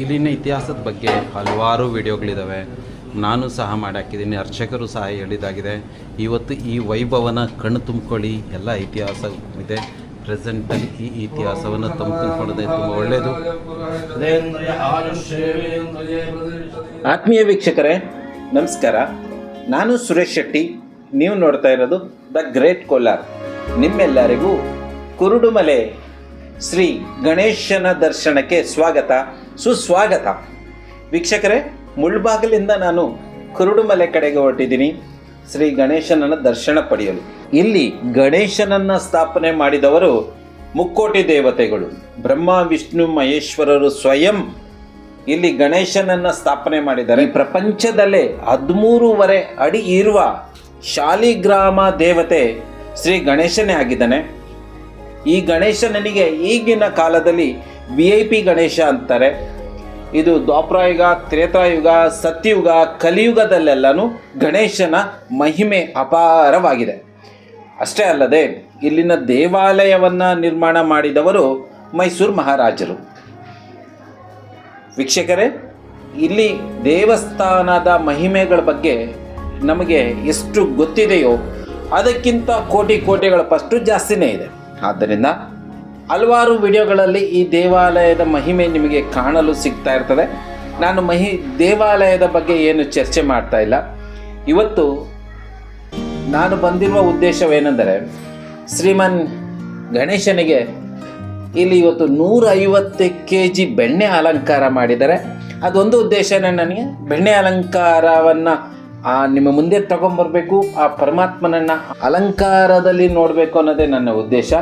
ಇಲ್ಲಿನ ಇತಿಹಾಸದ ಬಗ್ಗೆ ಹಲವಾರು ವಿಡಿಯೋಗಳಿದ್ದಾವೆ ನಾನು ಸಹ ಮಾಡಾಕಿದ್ದೀನಿ ಅರ್ಚಕರು ಸಹ ಹೇಳಿದಾಗಿದೆ. ಇವತ್ತು ಈ ವೈಭವನ ಕಣ್ಣು ತುಂಬ್ಕೊಳ್ಳಿ. ಎಲ್ಲ ಇತಿಹಾಸ ಇದೆ ಪ್ರೆಸೆಂಟಲ್ಲಿ ಈ ಇತಿಹಾಸವನ್ನು ತುಂಬಿಕೊಳ್ಳೋದೇ ತುಂಬ ಒಳ್ಳೆಯದು ಆತ್ಮೀಯ ವೀಕ್ಷಕರೇ, ನಮಸ್ಕಾರ. ನಾನು ಸುರೇಶ್ ಶೆಟ್ಟಿ. ನೀವು ನೋಡ್ತಾ ಇರೋದು ದ ಗ್ರೇಟ್ ಕೋಲಾರ್. ನಿಮ್ಮೆಲ್ಲರಿಗೂ ಕುರುಡುಮಲೆ ಶ್ರೀ ಗಣೇಶನ ದರ್ಶನಕ್ಕೆ ಸ್ವಾಗತ, ಸುಸ್ವಾಗತ. ವೀಕ್ಷಕರೇ, ಮುಳ್ಬಾಗಲಿಂದ ನಾನು ಕುರುಡುಮಲೆ ಕಡೆಗೆ ಹೊರಟಿದ್ದೀನಿ. ಶ್ರೀ ಗಣೇಶನನ್ನ ದರ್ಶನ ಪಡೆಯಲು. ಇಲ್ಲಿ ಗಣೇಶನನ್ನ ಸ್ಥಾಪನೆ ಮಾಡಿದವರು ಮುಕ್ಕೋಟಿ ದೇವತೆಗಳು. ಬ್ರಹ್ಮ, ವಿಷ್ಣು, ಮಹೇಶ್ವರರು ಸ್ವಯಂ ಇಲ್ಲಿ ಗಣೇಶನನ್ನ ಸ್ಥಾಪನೆ ಮಾಡಿದ್ದಾರೆ. ಪ್ರಪಂಚದಲ್ಲೇ ಹದಿಮೂರುವರೆ ಅಡಿ ಇರುವ ಶಾಲಿಗ್ರಾಮ ದೇವತೆ ಶ್ರೀ ಗಣೇಶನೇ ಆಗಿದ್ದಾನೆ. ಈ ಗಣೇಶನಿಗೆ ಈಗಿನ ಕಾಲದಲ್ಲಿ ವಿ ಐ ಪಿ ಗಣೇಶ ಅಂತಾರೆ. ಇದು ದ್ವಾಪರಾಯುಗ, ತ್ರೇತಾಯುಗ, ಸತ್ಯುಗ, ಕಲಿಯುಗದಲ್ಲೆಲ್ಲನೂ ಗಣೇಶನ ಮಹಿಮೆ ಅಪಾರವಾಗಿದೆ. ಅಷ್ಟೇ ಅಲ್ಲದೆ ಇಲ್ಲಿನ ದೇವಾಲಯವನ್ನು ನಿರ್ಮಾಣ ಮಾಡಿದವರು ಮೈಸೂರು ಮಹಾರಾಜರು. ವೀಕ್ಷಕರೇ, ಇಲ್ಲಿ ದೇವಸ್ಥಾನದ ಮಹಿಮೆಗಳ ಬಗ್ಗೆ ನಮಗೆ ಎಷ್ಟು ಗೊತ್ತಿದೆಯೋ ಅದಕ್ಕಿಂತ ಕೋಟಿ ಕೋಟಿಗಳ ಪಷ್ಟು ಜಾಸ್ತಿನೇ ಇದೆ. ಆದ್ದರಿಂದ ಹಲವಾರು ವಿಡಿಯೋಗಳಲ್ಲಿ ಈ ದೇವಾಲಯದ ಮಹಿಮೆ ನಿಮಗೆ ಕಾಣಲು ಸಿಗ್ತಾ ಇರ್ತದೆ. ನಾನು ಮಹಿ ದೇವಾಲಯದ ಬಗ್ಗೆ ಏನು ಚರ್ಚೆ ಮಾಡ್ತಾ ಇಲ್ಲ. ಇವತ್ತು ನಾನು ಬಂದಿರುವ ಉದ್ದೇಶವೇನೆಂದರೆ ಶ್ರೀಮನ್ ಗಣೇಶನಿಗೆ ಇಲ್ಲಿ ಇವತ್ತು ನೂರ ಐವತ್ತು ಕೆ ಜಿ ಬೆಣ್ಣೆ ಅಲಂಕಾರ ಮಾಡಿದ್ದಾರೆ. ಅದೊಂದು ಉದ್ದೇಶನೇ ನನಗೆ. ಬೆಣ್ಣೆ ಅಲಂಕಾರವನ್ನು ನಿಮ್ಮ ಮುಂದೆ ತಗೊಂಬರ್ಬೇಕು, ಆ ಪರಮಾತ್ಮನನ್ನು ಅಲಂಕಾರದಲ್ಲಿ ನೋಡಬೇಕು ಅನ್ನೋದೇ ನನ್ನ ಉದ್ದೇಶ.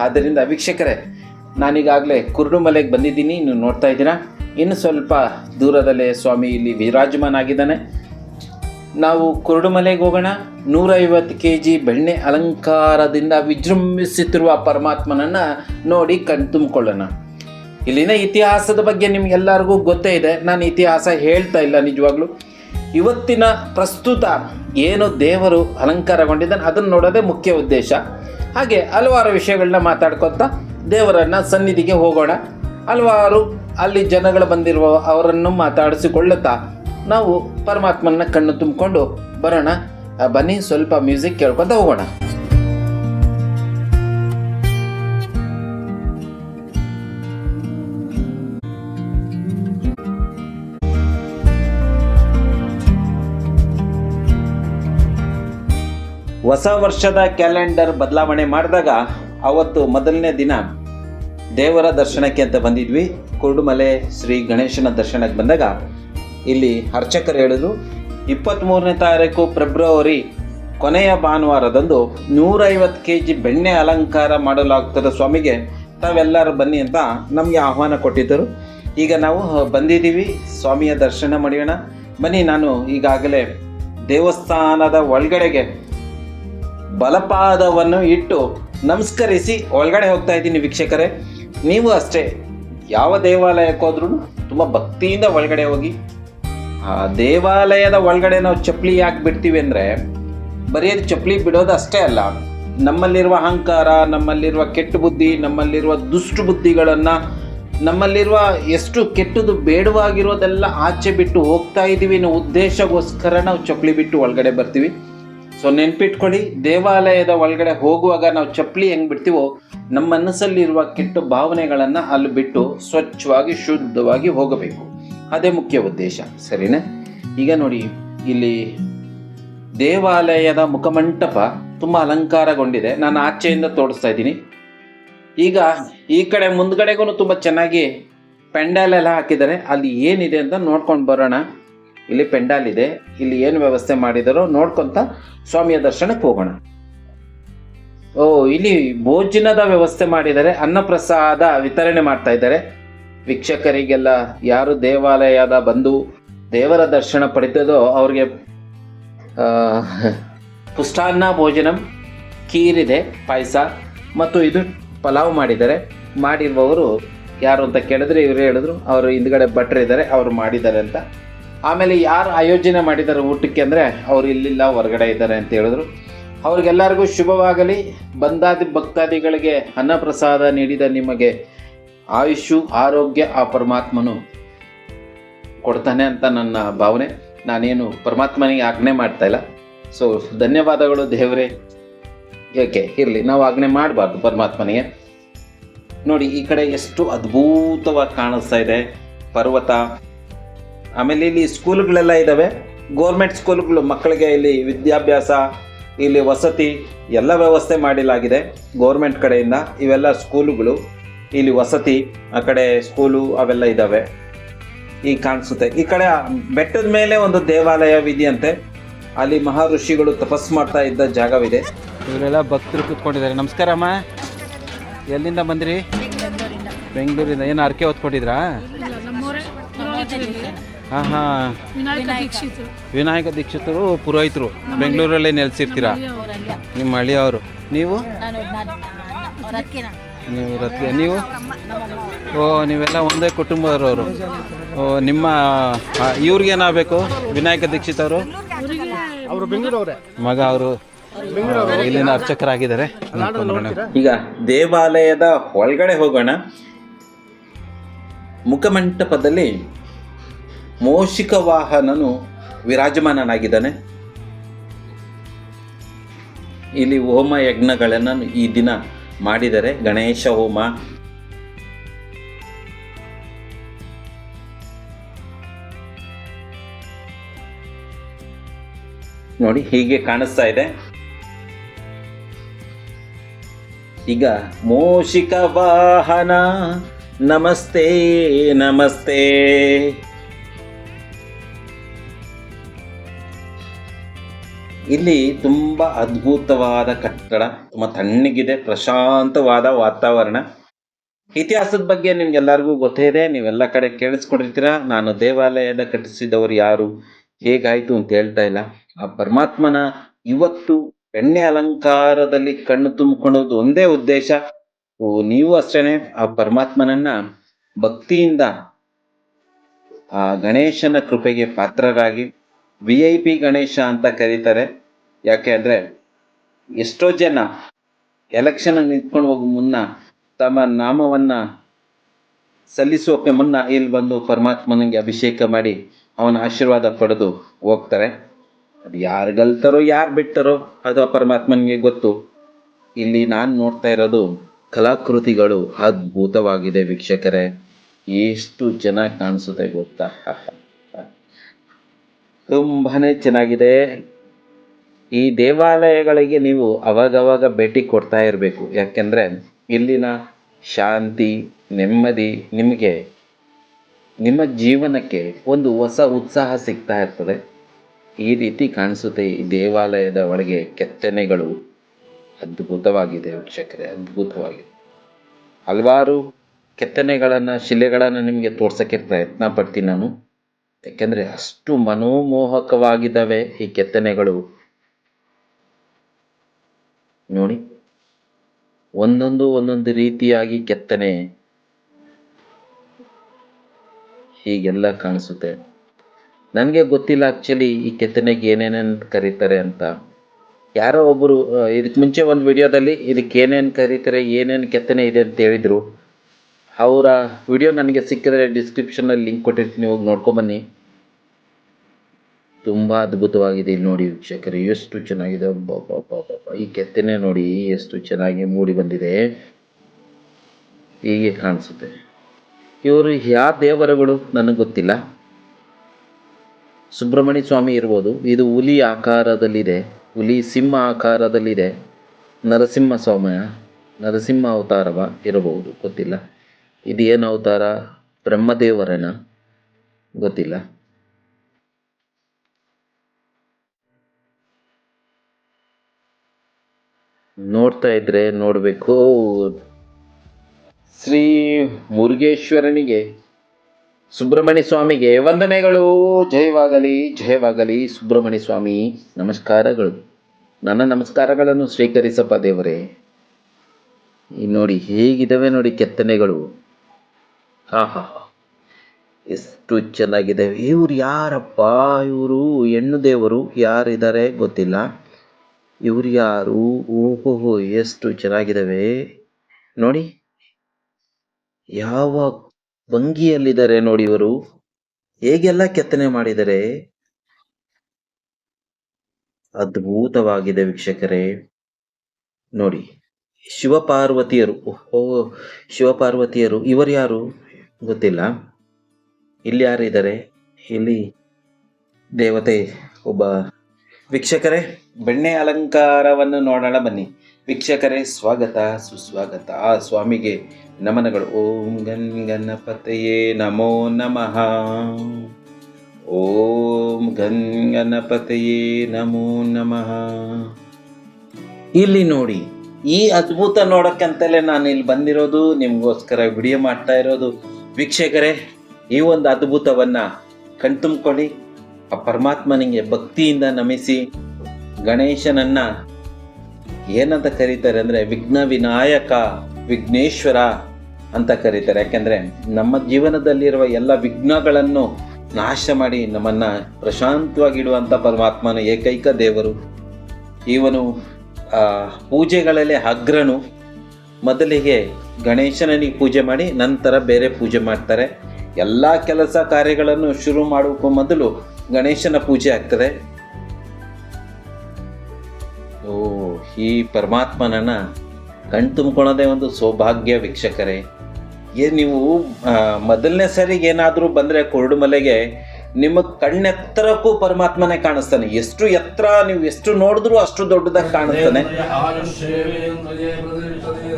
ಆದ್ದರಿಂದ ವೀಕ್ಷಕರೇ, ನಾನೀಗಾಗಲೇ ಕುರುಡುಮಲೆಗೆ ಬಂದಿದ್ದೀನಿ ನೀವು ನೋಡ್ತಾ ಇದ್ದೀರಾ? ಇನ್ನು ಸ್ವಲ್ಪ ದೂರದಲ್ಲೇ ಸ್ವಾಮಿ ಇಲ್ಲಿ ವಿರಾಜಮಾನಾಗಿದ್ದಾನೆ. ನಾವು ಕುರುಡುಮಲೆಗೆ ಹೋಗೋಣ. ನೂರೈವತ್ತು ಕೆ ಜಿ ಬೆಣ್ಣೆ ಅಲಂಕಾರದಿಂದ ವಿಜೃಂಭಿಸುತ್ತಿರುವ ಪರಮಾತ್ಮನನ್ನು ನೋಡಿ ಕಣ್ತುಂಬಿಕೊಳ್ಳೋಣ ಇಲ್ಲಿನ ಇತಿಹಾಸದ ಬಗ್ಗೆ ನಿಮ್ಗೆಲ್ಲರಿಗೂ ಗೊತ್ತೇ ಇದೆ. ನಾನು ಇತಿಹಾಸ ಹೇಳ್ತಾ ಇಲ್ಲ ನಿಜವಾಗ್ಲೂ. ಇವತ್ತಿನ ಪ್ರಸ್ತುತ ಏನು ದೇವರು ಅಲಂಕಾರಗೊಂಡಿದ್ದಾನೆ ಅದನ್ನು ನೋಡೋದೇ ಮುಖ್ಯ ಉದ್ದೇಶ. ಹಾಗೆ ಹಲವಾರು ವಿಷಯಗಳನ್ನ ಮಾತಾಡ್ಕೊತಾ ದೇವರನ್ನ ಸನ್ನಿಧಿಗೆ ಹೋಗೋಣ. ಹಲವಾರು ಅಲ್ಲಿ ಜನಗಳು ಬಂದಿರುವ ಅವರನ್ನು ಮಾತಾಡಿಸಿಕೊಳ್ಳುತ್ತಾ ನಾವು ಪರಮಾತ್ಮನ ಕಣ್ಣು ತುಂಬಿಕೊಂಡು ಬರೋಣ. ಬನ್ನಿ, ಸ್ವಲ್ಪ ಮ್ಯೂಸಿಕ್ ಕೇಳ್ಕೊತಾ ಹೋಗೋಣ. ಹೊಸ ವರ್ಷದ ಕ್ಯಾಲೆಂಡರ್ ಬದಲಾವಣೆ ಮಾಡಿದಾಗ ಅವತ್ತು ಮೊದಲನೇ ದಿನ ದೇವರ ದರ್ಶನಕ್ಕೆ ಅಂತ ಬಂದಿದ್ವಿ. ಕುರುಡುಮಲೆ ಶ್ರೀ ಗಣೇಶನ ದರ್ಶನಕ್ಕೆ ಬಂದಾಗ ಇಲ್ಲಿ ಅರ್ಚಕರು ಹೇಳಿದ್ರು ಇಪ್ಪತ್ತ್ಮೂರನೇ ತಾರೀಕು ಫೆಬ್ರವರಿ ಕೊನೆಯ ಭಾನುವಾರದಂದು ನೂರೈವತ್ತು ಕೆ ಜಿ ಬೆಣ್ಣೆ ಅಲಂಕಾರ ಮಾಡಲಾಗ್ತದೆ ಸ್ವಾಮಿಗೆ. ತಾವೆಲ್ಲರೂ ಬನ್ನಿ ಅಂತ ನಮಗೆ ಆಹ್ವಾನ ಕೊಟ್ಟಿದ್ದರು. ಈಗ ನಾವು ಬಂದಿದ್ದೀವಿ, ಸ್ವಾಮಿಯ ದರ್ಶನ ಮಾಡಿಯೋಣ. ಬನ್ನಿ, ನಾನು ಈಗಾಗಲೇ ದೇವಸ್ಥಾನದ ಒಳಗಡೆಗೆ ಬಲಪಾದವನ್ನು ಇಟ್ಟು ನಮಸ್ಕರಿಸಿ ಒಳಗಡೆ ಹೋಗ್ತಾ ಇದ್ದೀನಿ ವೀಕ್ಷಕರೇ. ನೀವು ಅಷ್ಟೇ, ಯಾವ ದೇವಾಲಯಕ್ಕೆ ಹೋದ್ರೂ ತುಂಬ ಭಕ್ತಿಯಿಂದ ಒಳಗಡೆ ಹೋಗಿ. ಆ ದೇವಾಲಯದ ಒಳಗಡೆ ನಾವು ಚಪ್ಪಲಿ ಯಾಕೆ ಬಿಡ್ತೀವಿ ಅಂದರೆ, ಬರೀ ಚಪ್ಪಲಿ ಬಿಡೋದು ಅಷ್ಟೇ ಅಲ್ಲ. ನಮ್ಮಲ್ಲಿರುವ ಅಹಂಕಾರ, ನಮ್ಮಲ್ಲಿರುವ ಕೆಟ್ಟ ಬುದ್ಧಿ, ನಮ್ಮಲ್ಲಿರುವ ದುಷ್ಟು ಬುದ್ಧಿಗಳನ್ನು, ನಮ್ಮಲ್ಲಿರುವ ಎಷ್ಟು ಕೆಟ್ಟದು ಬೇಡವಾಗಿರೋದೆಲ್ಲ ಆಚೆ ಬಿಟ್ಟು ಹೋಗ್ತಾ ಇದ್ದೀವಿ ಅನ್ನೋ ಉದ್ದೇಶಗೋಸ್ಕರ ನಾವು ಚಪ್ಪಲಿ ಬಿಟ್ಟು ಒಳಗಡೆ ಬರ್ತೀವಿ. ಸೊ ನೆನ್ಪಿಟ್ಕೊಳ್ಳಿ, ದೇವಾಲಯದ ಒಳಗಡೆ ಹೋಗುವಾಗ ನಾವು ಚಪ್ಪಲಿ ಹೆಂಗೆ ಬಿಡ್ತೀವೋ, ನಮ್ಮ ಮನಸ್ಸಲ್ಲಿರುವ ಕೆಟ್ಟ ಭಾವನೆಗಳನ್ನು ಅಲ್ಲಿ ಬಿಟ್ಟು ಸ್ವಚ್ಛವಾಗಿ, ಶುದ್ಧವಾಗಿ ಹೋಗಬೇಕು. ಅದೇ ಮುಖ್ಯ ಉದ್ದೇಶ. ಸರಿನಾ? ಈಗ ನೋಡಿ, ಇಲ್ಲಿ ದೇವಾಲಯದ ಮುಖಮಂಟಪ ತುಂಬ ಅಲಂಕಾರಗೊಂಡಿದೆ. ನಾನು ಆಚೆಯಿಂದ ತೋರಿಸ್ತಾ ಇದ್ದೀನಿ. ಈಗ ಈ ಕಡೆ ಮುಂದ್ಗಡೆಗೂ ತುಂಬ ಚೆನ್ನಾಗಿ ಪೆಂಡಲ್ ಎಲ್ಲ ಹಾಕಿದ್ದಾರೆ. ಅಲ್ಲಿ ಏನಿದೆ ಅಂತ ನೋಡ್ಕೊಂಡು ಬರೋಣ. ಇಲ್ಲಿ ಪೆಂಡಾಲ್ ಇದೆ. ಇಲ್ಲಿ ಏನು ವ್ಯವಸ್ಥೆ ಮಾಡಿದರೋ ನೋಡ್ಕೊಂತ ಸ್ವಾಮಿಯ ದರ್ಶನಕ್ಕೆ ಹೋಗೋಣ. ಓ, ಇಲ್ಲಿ ಭೋಜನದ ವ್ಯವಸ್ಥೆ ಮಾಡಿದ್ದಾರೆ. ಅನ್ನಪ್ರಸಾದ ವಿತರಣೆ ಮಾಡ್ತಾ ಇದ್ದಾರೆ. ವೀಕ್ಷಕರಿಗೆಲ್ಲ ಯಾರು ದೇವಾಲಯದ ಬಂದು ದೇವರ ದರ್ಶನ ಪಡಿತದೋ ಅವ್ರಿಗೆ ಪುಷ್ಟಾನ್ನ ಭೋಜನ ಕೀರಿದೆ ಪಾಯಸ, ಮತ್ತು ಇದು ಪಲಾವ್ ಮಾಡಿದ್ದಾರೆ. ಮಾಡಿರುವವರು ಯಾರು ಅಂತ ಕೇಳಿದ್ರೆ ಇವರು ಹೇಳಿದ್ರು. ಅವರು ಹಿಂದ್ಗಡೆ ಭಟ್ರು ಇದ್ದಾರೆ ಅವರು ಮಾಡಿದ್ದಾರೆ ಅಂತ. ಆಮೇಲೆ ಯಾರು ಆಯೋಜನೆ ಮಾಡಿದ್ದಾರೆ ಊಟಕ್ಕೆ ಅಂದರೆ ಅವ್ರು ಇಲ್ಲಿಲ್ಲ, ಹೊರಗಡೆ ಇದ್ದಾರೆ ಅಂತ ಹೇಳಿದ್ರು. ಅವ್ರಿಗೆಲ್ಲರಿಗೂ ಶುಭವಾಗಲಿ. ಬಂದಾದಿ ಭಕ್ತಾದಿಗಳಿಗೆ ಅನ್ನಪ್ರಸಾದ ನೀಡಿದ ನಿಮಗೆ ಆಯುಷು, ಆರೋಗ್ಯ ಆ ಪರಮಾತ್ಮನು ಕೊಡ್ತಾನೆ ಅಂತ ನನ್ನ ಭಾವನೆ. ನಾನೇನು ಪರಮಾತ್ಮನಿಗೆ ಆಜ್ಞೆ ಮಾಡ್ತಾ ಇಲ್ಲ. ಸೊ ಧನ್ಯವಾದಗಳು ದೇವರೇ. ಏಕೆ ಇರಲಿ. ನಾವು ಆಜ್ಞೆ ಮಾಡಬಾರ್ದು ಪರಮಾತ್ಮನಿಗೆ. ನೋಡಿ, ಈ ಕಡೆ ಎಷ್ಟು ಅದ್ಭುತವಾಗಿ ಕಾಣಿಸ್ತಾ ಇದೆ. ಪರ್ವತ ಆಮೇಲೆ ಇಲ್ಲಿ ಸ್ಕೂಲ್ಗಳೆಲ್ಲ ಇದ್ದಾವೆ ಗೋರ್ಮೆಂಟ್ ಸ್ಕೂಲ್ಗಳು ಮಕ್ಕಳಿಗೆ ಇಲ್ಲಿ ವಿದ್ಯಾಭ್ಯಾಸ ಇಲ್ಲಿ ವಸತಿ ಎಲ್ಲ ವ್ಯವಸ್ಥೆ ಮಾಡಿಲಾಗಿದೆ ಗೋರ್ಮೆಂಟ್ ಕಡೆಯಿಂದ. ಇವೆಲ್ಲ ಸ್ಕೂಲುಗಳು ಇಲ್ಲಿ ವಸತಿ ಆ ಕಡೆ ಸ್ಕೂಲು ಅವೆಲ್ಲ ಇದ್ದಾವೆ ಈಗ ಕಾಣಿಸುತ್ತೆ. ಈ ಕಡೆ ಬೆಟ್ಟದ ಮೇಲೆ ಒಂದು ದೇವಾಲಯವಿದೆಯಂತೆ ಅಲ್ಲಿ ಮಹಾಋಷಿಗಳು ತಪಸ್ಸು ಮಾಡ್ತಾ ಇದ್ದ ಜಾಗವಿದೆ. ಇವರೆಲ್ಲ ಭಕ್ತರು ಕೂತ್ಕೊಂಡಿದ್ದಾರೆ. ನಮಸ್ಕಾರ ಅಮ್ಮ. ಎಲ್ಲಿಂದ ಬಂದ್ರಿ? ಬೆಂಗಳೂರಿಂದ. ಏನು ಅರ್ಕೆ ಹೊತ್ಕೊಂಡಿದ್ರಾ? ಹಾಂ ಹಾಂ. ವಿನಾಯಕ ದೀಕ್ಷಿತ್. ವಿನಾಯಕ ದೀಕ್ಷಿತರು ಪುರೋಹಿತರು. ಬೆಂಗಳೂರಲ್ಲೇ ನೆಲೆಸಿರ್ತೀರಾ? ನಿಮ್ಮ ಹಳ್ಳಿಯವರು ನೀವು? ನೀವು ರತ್ಗೆ ನೀವು? ಓ ನೀವೆಲ್ಲ ಒಂದೇ ಕುಟುಂಬದವರು. ಓ ನಿಮ್ಮ ಇವ್ರಿಗೇನಾಗಬೇಕು ವಿನಾಯಕ ದೀಕ್ಷಿತ್ ಅವರು ಅವರು ಬೆಂಗಳೂರವ್ರೆ. ಮಗ ಅವರು ಇಲ್ಲಿನ ಅರ್ಚಕರಾಗಿದ್ದಾರೆ. ಈಗ ದೇವಾಲಯದ ಒಳಗಡೆ ಹೋಗೋಣ. ಮುಖಮಂಟಪದಲ್ಲಿ ಮೋಷಿಕ ವಾಹನನು ವಿರಾಜಮಾನನಾಗಿದ್ದಾನೆ. ಇಲ್ಲಿ ಹೋಮ ಯಜ್ಞಗಳನ್ನು ಈ ದಿನ ಮಾಡಿದರೆ ಗಣೇಶ ಹೋಮ. ನೋಡಿ ಹೀಗೆ ಕಾಣಿಸ್ತಾ ಇದೆ. ಈಗ ಮೋಷಿಕ ವಾಹನ ನಮಸ್ತೆ ನಮಸ್ತೆ. ಇಲ್ಲಿ ತುಂಬ ಅದ್ಭುತವಾದ ಕಟ್ಟಡ, ತುಂಬ ತಣ್ಣಗಿದೆ, ಪ್ರಶಾಂತವಾದ ವಾತಾವರಣ. ಇತಿಹಾಸದ ಬಗ್ಗೆ ನಿಮ್ಗೆಲ್ಲರಿಗೂ ಗೊತ್ತೇ ಇದೆ, ನೀವೆಲ್ಲ ಕಡೆ ಕೇಳಿಸ್ಕೊಂಡಿರ್ತೀರ? ನಾನು ದೇವಾಲಯದ ಕಟ್ಟಿಸಿದವರು ಯಾರು? ಹೇಗಾಯ್ತು ಅಂತ ಹೇಳ್ತಾ ಇಲ್ಲ. ಆ ಪರಮಾತ್ಮನ ಇವತ್ತು ಬೆಣ್ಣೆ ಅಲಂಕಾರದಲ್ಲಿ ಕಣ್ಣು ತುಂಬಿಕೊಳ್ಳೋದು ಒಂದೇ ಉದ್ದೇಶ. ನೀವು ಅಷ್ಟೇನೆ, ಆ ಪರಮಾತ್ಮನನ್ನ ಭಕ್ತಿಯಿಂದ ಆ ಗಣೇಶನ ಕೃಪೆಗೆ ಪಾತ್ರರಾಗಿ ವಿ ಐ ಪಿ ಗಣೇಶ ಅಂತ ಕರೀತಾರೆ. ಯಾಕೆ ಅಂದರೆ ಎಷ್ಟೋ ಜನ ಎಲೆಕ್ಷನ್ ನಿಂತ್ಕೊಂಡು ಹೋಗೋ ಮುನ್ನ ತಮ್ಮ ನಾಮವನ್ನು ಸಲ್ಲಿಸೋಕೆ ಮುನ್ನ ಇಲ್ಲಿ ಬಂದು ಪರಮಾತ್ಮನಿಗೆ ಅಭಿಷೇಕ ಮಾಡಿ ಅವನ ಆಶೀರ್ವಾದ ಪಡೆದು ಹೋಗ್ತಾರೆ. ಅದು ಯಾರು ಗಲ್ತಾರೋ, ಯಾರು ಬಿಟ್ಟರೋ ಅದು ಪರಮಾತ್ಮನಿಗೆ ಗೊತ್ತು. ಇಲ್ಲಿ ನಾನು ನೋಡ್ತಾ ಇರೋದು ಕಲಾಕೃತಿಗಳು ಅದ್ಭುತವಾಗಿದೆ ವೀಕ್ಷಕರೇ. ಎಷ್ಟು ಚೆನ್ನಾಗಿ ಕಾಣಿಸುತ್ತೆ ಗೊತ್ತಾ? ತುಂಬಾನೇ ಚೆನ್ನಾಗಿದೆ. ಈ ದೇವಾಲಯಗಳಿಗೆ ನೀವು ಅವಾಗವಾಗ ಭೇಟಿ ಕೊಡ್ತಾ ಇರಬೇಕು. ಯಾಕೆಂದರೆ ಇಲ್ಲಿನ ಶಾಂತಿ, ನೆಮ್ಮದಿ ನಿಮಗೆ, ನಿಮ್ಮ ಜೀವನಕ್ಕೆ ಒಂದು ಹೊಸ ಉತ್ಸಾಹ ಸಿಗ್ತಾ ಇರ್ತದೆ. ಈ ರೀತಿ ಕಾಣಿಸುತ್ತೆ ಈ ದೇವಾಲಯದ ಒಳಗೆ ಕೆತ್ತನೆಗಳು. ಅದ್ಭುತವಾಗಿದೆ ವೀಕ್ಷಕರೇ, ಅದ್ಭುತವಾಗಿದೆ. ಹಲವಾರು ಕೆತ್ತನೆಗಳನ್ನು, ಶಿಲೆಗಳನ್ನು ನಿಮಗೆ ತೋರ್ಸೋಕ್ಕೆ ಪ್ರಯತ್ನ ಪಡ್ತೀನಿ ನಾನು. ಯಾಕೆಂದರೆ ಅಷ್ಟು ಮನೋಮೋಹಕವಾಗಿದ್ದಾವೆ ಈ ಕೆತ್ತನೆಗಳು. ನೋಡಿ, ಒಂದೊಂದು ಒಂದೊಂದು ರೀತಿಯಾಗಿ ಕೆತ್ತನೆ ಹೀಗೆಲ್ಲ ಕಾಣಿಸುತ್ತೆ. ನನಗೆ ಗೊತ್ತಿಲ್ಲ ಆ್ಯಕ್ಚುಲಿ ಈ ಕೆತ್ತನೆಗೆ ಏನೇನೇನು ಕರೀತಾರೆ ಅಂತ. ಯಾರೋ ಒಬ್ಬರು ಇದಕ್ಕೆ ಮುಂಚೆ ಒಂದು ವಿಡಿಯೋದಲ್ಲಿ ಇದಕ್ಕೆ ಏನೇನು ಕರೀತಾರೆ, ಏನೇನು ಕೆತ್ತನೆ ಇದೆ ಅಂತ ಹೇಳಿದರು. ಅವರ ವಿಡಿಯೋ ನನಗೆ ಸಿಕ್ಕಿದ್ರೆ ಡಿಸ್ಕ್ರಿಪ್ಷನಲ್ಲಿ ಲಿಂಕ್ ಕೊಟ್ಟಿರ್ತೀನಿ, ಹೋಗಿ ನೋಡ್ಕೊಂಬನ್ನಿ ತುಂಬ ಅದ್ಭುತವಾಗಿದೆ ಇಲ್ಲಿ ನೋಡಿ ವೀಕ್ಷಕರು, ಎಷ್ಟು ಚೆನ್ನಾಗಿದೆ. ಈ ಕೆತ್ತನೆ ನೋಡಿ ಎಷ್ಟು ಚೆನ್ನಾಗಿ ಮೂಡಿ ಬಂದಿದೆ. ಹೀಗೆ ಕಾಣಿಸುತ್ತೆ. ಇವರು ಯಾವ ದೇವರುಗಳು ನನಗೆ ಗೊತ್ತಿಲ್ಲ. ಸುಬ್ರಹ್ಮಣ್ಯ ಸ್ವಾಮಿ ಇರ್ಬೋದು. ಇದು ಹುಲಿ ಆಕಾರದಲ್ಲಿದೆ. ಹುಲಿ ಸಿಂಹ ಆಕಾರದಲ್ಲಿದೆ. ನರಸಿಂಹ ಸ್ವಾಮಿಯ, ನರಸಿಂಹ ಅವತಾರವ ಇರಬಹುದು, ಗೊತ್ತಿಲ್ಲ. ಇದು ಏನು ಅವತಾರ ಬ್ರಹ್ಮದೇವರೇನ? ಗೊತ್ತಿಲ್ಲ. ನೋಡ್ತಾ ಇದ್ರೆ ನೋಡಬೇಕು. ಶ್ರೀ ಮುರುಗೇಶ್ವರನಿಗೆ, ಸುಬ್ರಹ್ಮಣ್ಯ ಸ್ವಾಮಿಗೆ ವಂದನೆಗಳು. ಜಯವಾಗಲಿ ಜಯವಾಗಲಿ ಸುಬ್ರಹ್ಮಣ್ಯ ಸ್ವಾಮಿ. ನಮಸ್ಕಾರಗಳು. ನನ್ನ ನಮಸ್ಕಾರಗಳನ್ನು ಸ್ವೀಕರಿಸಪ್ಪ ದೇವರೇ. ನೋಡಿ ಹೇಗಿದ್ದಾವೆ ನೋಡಿ ಕೆತ್ತನೆಗಳು. ಹಾ ಹಾ. ಎಷ್ಟು ಚೆನ್ನಾಗಿದೆ ಇವ್ರು ಯಾರಪ್ಪ? ಇವರು ಹೆಣ್ಣು ದೇವರು ಯಾರಿದ್ದಾರೆ ಗೊತ್ತಿಲ್ಲ. ಇವ್ರು ಯಾರು? ಓಹೋ, ಎಷ್ಟು ಚೆನ್ನಾಗಿದ್ದಾವೆ. ನೋಡಿ, ಯಾವ ಭಂಗಿಯಲ್ಲಿದ್ದಾರೆ ನೋಡಿ ಇವರು. ಹೇಗೆಲ್ಲ ಕೆತ್ತನೆ ಮಾಡಿದರೆ ಅದ್ಭುತವಾಗಿದೆ ವೀಕ್ಷಕರೇ. ನೋಡಿ, ಶಿವಪಾರ್ವತಿಯರು. ಓಹೋ, ಶಿವಪಾರ್ವತಿಯರು. ಇವರು ಯಾರು? ಗೊತ್ತಿಲ್ಲ. ಇಲ್ಲಿ ಯಾರಿದ್ದಾರೆ? ಇಲ್ಲಿ ದೇವತೆ, ಒಬ್ಬ ವೀಕ್ಷಕರೇ, ಬೆಣ್ಣೆ ಅಲಂಕಾರವನ್ನು ನೋಡೋಣ ಬನ್ನಿ. ವೀಕ್ಷಕರೇ, ಸ್ವಾಗತ, ಸುಸ್ವಾಗತ. ಆ ಸ್ವಾಮಿಗೆ ನಮನಗಳು. ಓಂ ಗನ್ ಗಣಪತಯೇ ನಮೋ ನಮಃ. ಓಂ ಗನ್ ಗಣಪತಯೇ ನಮೋ ನಮಃ. ಇಲ್ಲಿ ನೋಡಿ, ಈ ಅದ್ಭುತ ನೋಡೋಕ್ಕಂತಲೇ ನಾನು ಇಲ್ಲಿ ಬಂದಿರೋದು. ನಿಮಗೋಸ್ಕರ ವಿಡಿಯೋ ಮಾಡ್ತಾ ಇರೋದು. ವೀಕ್ಷಕರೇ, ಈ ಒಂದು ಅದ್ಭುತವನ್ನ ಕಣ್ತುಂಬ್ಕೊಳ್ಳಿ. ಆ ಪರಮಾತ್ಮನಿಗೆ ಭಕ್ತಿಯಿಂದ ನಮಿಸಿ, ಗಣೇಶನನ್ನ ಏನಂತ ಕರೀತಾರೆ ಅಂದ್ರೆ ವಿಘ್ನ ವಿನಾಯಕ, ವಿಘ್ನೇಶ್ವರ ಅಂತ ಕರೀತಾರೆ. ಯಾಕೆಂದ್ರೆ ನಮ್ಮ ಜೀವನದಲ್ಲಿರುವ ಎಲ್ಲ ವಿಘ್ನಗಳನ್ನು ನಾಶ ಮಾಡಿ ನಮ್ಮನ್ನ ಪ್ರಶಾಂತವಾಗಿಡುವಂಥ ಪರಮಾತ್ಮನ ಏಕೈಕ ದೇವರು. ಇವನು ಪೂಜೆಗಳಲ್ಲಿ ಅಗ್ರನು. ಮೊದಲಿಗೆ ಗಣೇಶನಿಗೆ ಪೂಜೆ ಮಾಡಿ, ನಂತರ ಬೇರೆ ಪೂಜೆ ಮಾಡ್ತಾರೆ. ಎಲ್ಲ ಕೆಲಸ ಕಾರ್ಯಗಳನ್ನು ಶುರು ಮಾಡೋಕ್ಕೂ ಮೊದಲು ಗಣೇಶನ ಪೂಜೆ ಆಗ್ತದೆ. ಓ, ಈ ಪರಮಾತ್ಮನನ್ನ ಕಣ್ ತುಂಬ್ಕೊಳ್ಳೋದೇ ಒಂದು ಸೌಭಾಗ್ಯ ವೀಕ್ಷಕರೇ. ಏ, ನೀವು ಮೊದಲನೇ ಸರಿ ಏನಾದರೂ ಬಂದರೆ ಕುರುಡುಮಲೆಗೆ ನಿಮ್ಮ ಕಣ್ಣೆತ್ತರಕ್ಕೂ ಪರಮಾತ್ಮನೇ ಕಾಣಿಸ್ತಾನೆ. ಎಷ್ಟು ಎತ್ತರ, ನೀವು ಎಷ್ಟು ನೋಡಿದ್ರು ಅಷ್ಟು ದೊಡ್ಡದಾಗಿ ಕಾಣಿಸ್ತಾನೆ.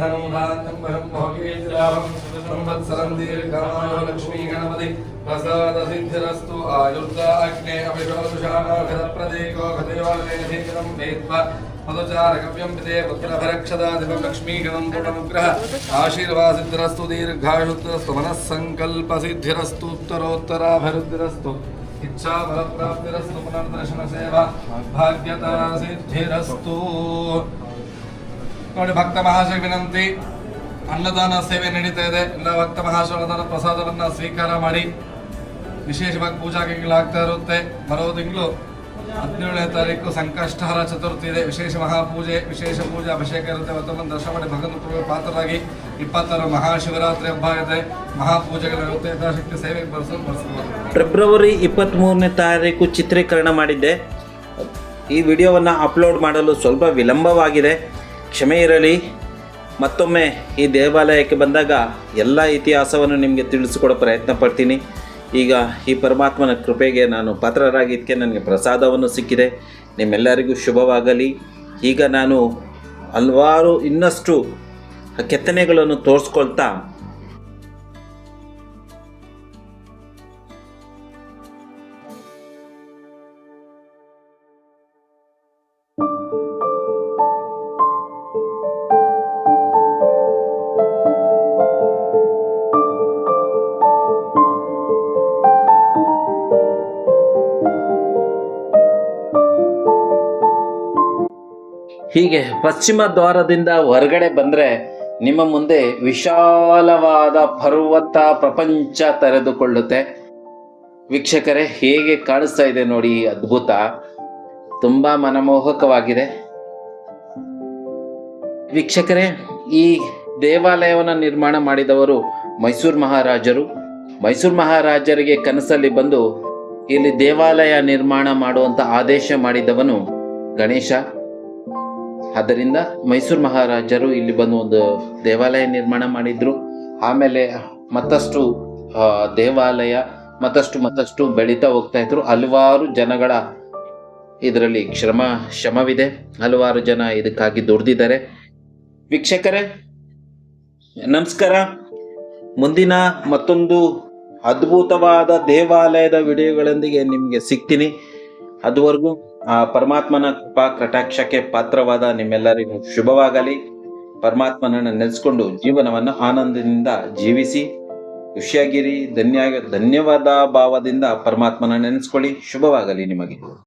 धनं भान्तं परं भोगेन्द्रावं संवत्सरं दीर्घमायो लक्ष्मीगणपति प्रसादसिद्धिरस्तु आयुर्दा अग्ने अभिषोषाणाघतप्रदेको घदेवालयधीकरं वेत्वा मधुचारकव्यं पिते पुत्रभरक्षदाधिपं लक्ष्मीगणं पुटनुग्रह आशीर्वासिद्धिरस्तु दीर्घायुत्तरस्तु मनःसङ्कल्पसिद्धिरस्तु उत्तरोत्तराभिवृद्धिरस्तु इच्छा बलप्राप्तिरस्तु पुनर्दर्शनसेवा भाग्यता सिद्धिरस्तु ನೋಡಿ, ಭಕ್ತ ಮಹಾಶಯ ವಿನಂತಿ. ಅನ್ನದಾನ ಸೇವೆ ನಡೀತಾ ಇದೆ. ಎಲ್ಲ ಭಕ್ತ ಮಹಾಶಯ ಅನ್ನದಾನ ಪ್ರಸಾದವನ್ನ ಸ್ವೀಕಾರ ಮಾಡಿ ವಿಶೇಷವಾಗಿ ಪೂಜಾ ಆಗ್ತಾ ಇರುತ್ತೆ. ಬರೋ ತಿಂಗಳು ಹದಿನೇಳನೇ ತಾರೀಕು ಸಂಕಷ್ಟಹರ ಚತುರ್ಥಿ ಇದೆ. ವಿಶೇಷ ಮಹಾಪೂಜೆ, ವಿಶೇಷ ಪೂಜೆ, ಅಭಿಷೇಕ ಇರುತ್ತೆ. ಮತ್ತೊಮ್ಮೆ ದರ್ಶನ ಮಾಡಿ ಭಗವಂತ ಪಾತ್ರರಾಗಿ ಇಪ್ಪತ್ತಾರು ಮಹಾಶಿವರಾತ್ರಿ ಹಬ್ಬ ಇದೆ ಮಹಾಪೂಜೆಗಳಿರುತ್ತೆ ಯಥಾಶಕ್ತಿ ಸೇವೆಗೆ ಬರ್ಸೋದು ಬರ್ಸ್ಬೋದು. ಫೆಬ್ರವರಿ ಇಪ್ಪತ್ತ್ಮೂರನೇ ತಾರೀಕು ಚಿತ್ರೀಕರಣ ಮಾಡಿದ್ದೆ. ಈ ವಿಡಿಯೋವನ್ನು ಅಪ್ಲೋಡ್ ಮಾಡಲು ಸ್ವಲ್ಪ ವಿಳಂಬವಾಗಿದೆ. ಕ್ಷಮೆ ಇರಲಿ. ಮತ್ತೊಮ್ಮೆ ಈ ದೇವಾಲಯಕ್ಕೆ ಬಂದಾಗ ಎಲ್ಲ ಇತಿಹಾಸವನ್ನು ನಿಮಗೆ ತಿಳಿಸಿಕೊಡೋ ಪ್ರಯತ್ನ ಪಡ್ತೀನಿ. ಈಗ ಈ ಪರಮಾತ್ಮನ ಕೃಪೆಗೆ ನಾನು ಪಾತ್ರರಾಗಿದ್ದಕ್ಕೆ ನನಗೆ ಪ್ರಸಾದವನ್ನು ಸಿಕ್ಕಿದೆ. ನಿಮ್ಮೆಲ್ಲರಿಗೂ ಶುಭವಾಗಲಿ. ಈಗ ನಾನು ಹಲವಾರು ಇನ್ನಷ್ಟು ಕೆತ್ತನೆಗಳನ್ನು ತೋರಿಸ್ಕೊಳ್ತಾ ಹೀಗೆ ಪಶ್ಚಿಮ ದ್ವಾರದಿಂದ ಹೊರಗಡೆ ಬಂದರೆ ನಿಮ್ಮ ಮುಂದೆ ವಿಶಾಲವಾದ ಪರ್ವತ ಪ್ರಪಂಚ ತೆರೆದುಕೊಳ್ಳುತ್ತೆ. ವೀಕ್ಷಕರೇ, ಹೇಗೆ ಕಾಣಿಸ್ತಾ ಇದೆ ನೋಡಿ ಅದ್ಭುತ, ತುಂಬಾ ಮನಮೋಹಕವಾಗಿದೆ. ವೀಕ್ಷಕರೇ, ಈ ದೇವಾಲಯವನ್ನು ನಿರ್ಮಾಣ ಮಾಡಿದವರು ಮೈಸೂರು ಮಹಾರಾಜರು. ಮೈಸೂರು ಮಹಾರಾಜರಿಗೆ ಕನಸಲ್ಲಿ ಬಂದು ಇಲ್ಲಿ ದೇವಾಲಯ ನಿರ್ಮಾಣ ಮಾಡುವಂತ ಆದೇಶ ಮಾಡಿದವನು ಗಣೇಶ. ಆದ್ದರಿಂದ ಮೈಸೂರು ಮಹಾರಾಜರು ಇಲ್ಲಿ ಬಂದು ಒಂದು ದೇವಾಲಯ ನಿರ್ಮಾಣ ಮಾಡಿದ್ರು. ಆಮೇಲೆ ಮತ್ತಷ್ಟು ದೇವಾಲಯ ಮತ್ತಷ್ಟು ಮತ್ತಷ್ಟು ಬೆಳೀತಾ ಹೋಗ್ತಾ ಇದ್ರು. ಹಲವಾರು ಜನಗಳ ಇದರಲ್ಲಿ ಶ್ರಮ, ಶ್ರಮವಿದೆ. ಹಲವಾರು ಜನ ಇದಕ್ಕಾಗಿ ದುಡ್ದಿದ್ದಾರೆ. ವೀಕ್ಷಕರೇ, ನಮಸ್ಕಾರ. ಮುಂದಿನ ಮತ್ತೊಂದು ಅದ್ಭುತವಾದ ದೇವಾಲಯದ ವಿಡಿಯೋಗಳೊಂದಿಗೆ ನಿಮಗೆ ಸಿಗ್ತೀನಿ. ಅದುವರೆಗೂ ಆ ಪರಮಾತ್ಮನ ಕೃಪಾ ಕಟಾಕ್ಷಕ್ಕೆ ಪಾತ್ರವಾದ ನಿಮ್ಮೆಲ್ಲರಿಗೂ ಶುಭವಾಗಲಿ. ಪರಮಾತ್ಮನನ್ನು ನೆನೆಸ್ಕೊಂಡು ಜೀವನವನ್ನು ಆನಂದದಿಂದ ಜೀವಿಸಿ, ಖುಷಿಯಾಗಿರಿ, ಧನ್ಯ ಧನ್ಯವಾದ ಭಾವದಿಂದ ಪರಮಾತ್ಮನ ನೆನೆಸ್ಕೊಳ್ಳಿ. ಶುಭವಾಗಲಿ ನಿಮಗೆ.